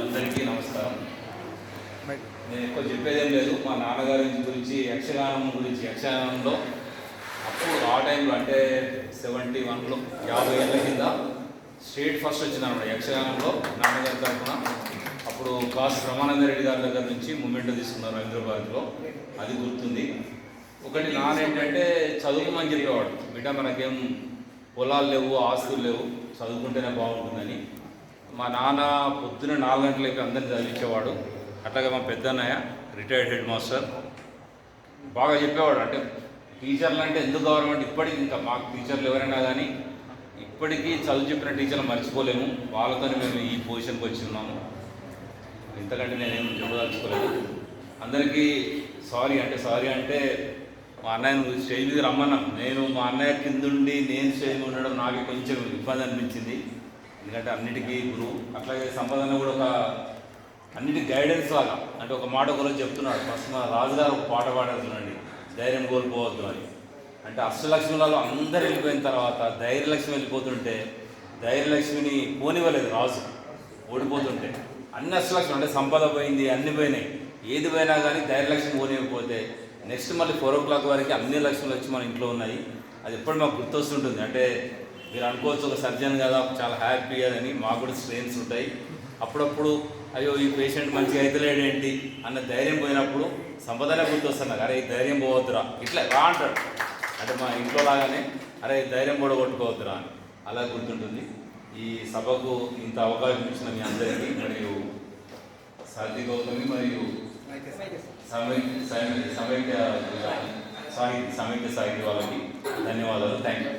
అందరికీ నమస్కారం. నేను ఎక్కువ చెప్పేదేం లేదు. మా నాన్నగారి గురించి యక్షగానం గురించి యక్షగానంలో అప్పుడు ఆ టైంలో అంటే సెవెంటీ వన్లో యాభై ఏళ్ళ కింద స్టేట్ ఫస్ట్ వచ్చింది అనమాట యక్షగానంలో నాన్నగారి తరఫున. అప్పుడు కాసు బ్రహ్మానంద రెడ్డి గారి దగ్గర నుంచి మూమెంట్ తీసుకున్నారు హైదరాబాద్లో. అది గుర్తుంది. ఒకటి నాన్న ఏంటంటే చదువుకోమని చెప్పేవాడు. బిడ్డ మనకేం పొలాలు లేవు ఆస్తులు లేవు. చదువుకుంటేనే బాగుంటుందని. మా నాన్న పొద్దున నాలుగు గంటలకి అందరిని చదివించేవాడు. అట్లాగే మా పెద్దన్నయ్య రిటైర్డ్ హెడ్ మాస్టర్ బాగా చెప్పేవాడు. అంటే టీచర్లు అంటే ఎందుకు గవర్నమెంట్ ఇప్పటికి ఇంకా మాకు టీచర్లు ఎవరైనా కానీ ఇప్పటికీ చదువు చెప్పిన టీచర్లు మర్చిపోలేము. వాళ్ళతోనే మేము ఈ పొజిషన్కి వచ్చి ఉన్నాము ఇంతకంటే నేనేం చెప్పదలుచుకోలేదు. అందరికీ సారీ అంటే సారీ అంటే మా అన్నయ్యను స్టేజ్ మీద రమ్మన్నాం నేను మా అన్నయ్య కిందుండి నేను స్టేజ్ ఉండడం నాకు కొంచెం ఇబ్బంది అనిపించింది. ఎందుకంటే అన్నిటికీ గురువు. అట్లాగే సంపాదన కూడా ఒక అన్నిటి గైడెన్స్ లాగా. అంటే ఒక మాట ఒకరోజు చెప్తున్నాడు. ఫస్ట్ మా రాజుగారు ఒక పాట పాడుతున్నాండి ధైర్యం కోల్పోవద్దు అని. అంటే అష్టలక్ష్మిలలో అందరు వెళ్ళిపోయిన తర్వాత ధైర్యలక్ష్మి వెళ్ళిపోతుంటే ధైర్యలక్ష్మిని పోనివ్వలేదు రాజు. ఓడిపోతుంటే. అన్ని అష్టలక్ష్మి అంటే సంపద పోయింది అన్ని పోయినాయి. ఏది పోయినా కానీ ధైర్యలక్ష్మి పోనివ్వకపోతే నెక్స్ట్ మళ్ళీ ఫోర్ ఓ క్లాక్ వరకు అన్ని లక్ష్ములు వచ్చి మన ఇంట్లో ఉన్నాయి. అది ఎప్పుడు మాకు గుర్తొస్తుంటుంది. అంటే మీరు అనుకోవచ్చు ఒక సర్జన్ కదా చాలా హ్యాపీ అని మాకు కూడా స్ట్రెయిన్స్ ఉంటాయి. అప్పుడప్పుడు అయ్యో ఈ పేషెంట్ మంచిగా అవుతలేడేంటి అన్న ధైర్యం పోయినప్పుడు సంపదనే గుర్తొస్తున్నారు అరే ఈ ధైర్యం పోవద్దురా. ఇట్లా రా అంటాడు అంటే మా ఇంట్లో లాగానే అరే ఈ ధైర్యం కూడా కొట్టుకోవద్దురా అని. అలా గుర్తుంటుంది. ఈ సభకు ఇంత అవకాశం ఇచ్చిన మీ అందరికీ మరియు సాధ్య గౌతమి మరియు సమైక్య సమైక్య సాహిత్య సమైక్య సాహిత్య వాళ్ళకి ధన్యవాదాలు. Thank you